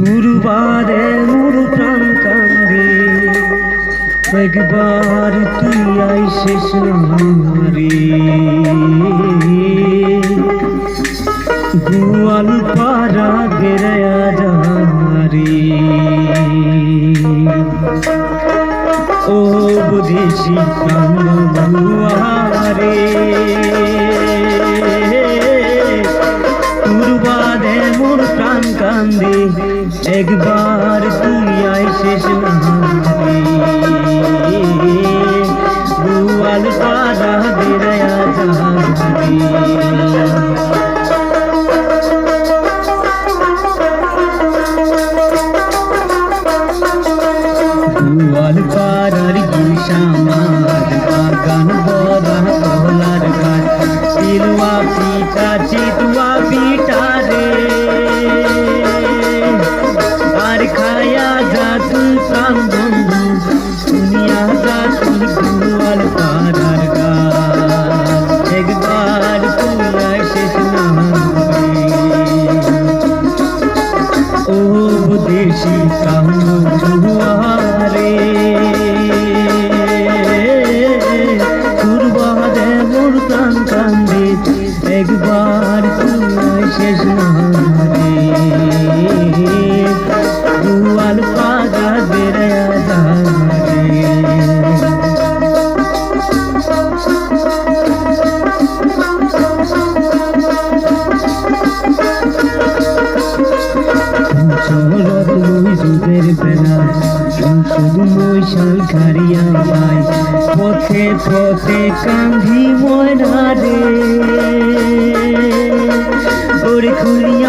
গুরুবারে মোর প্রাণ কান্দে। একবার তুই আইসিস নারে গোয়াল পাড়া গেরা যারে ও বুদেশি কান্দুয়ারে মোর কান্দে, একবার তুই আইসিস গোয়াল পাড়া গেরা যারে দুয়ার পাড়ার গুলশামার বাগান বড়া কলার গাছ তিলুয়া পিতা hayat sandım যুগের বেলা। মই সালকারিয়া পাই পথে পথে কান্ধি ময়না রে ওরে খুলিয়া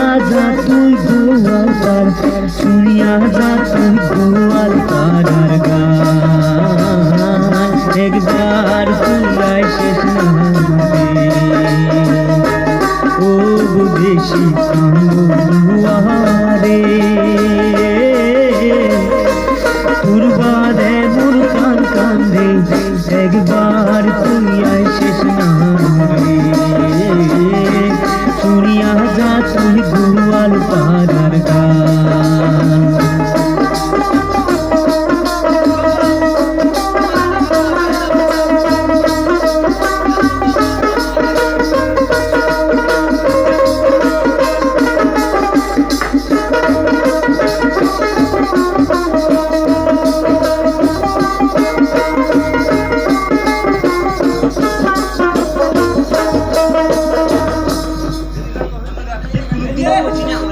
Sunday.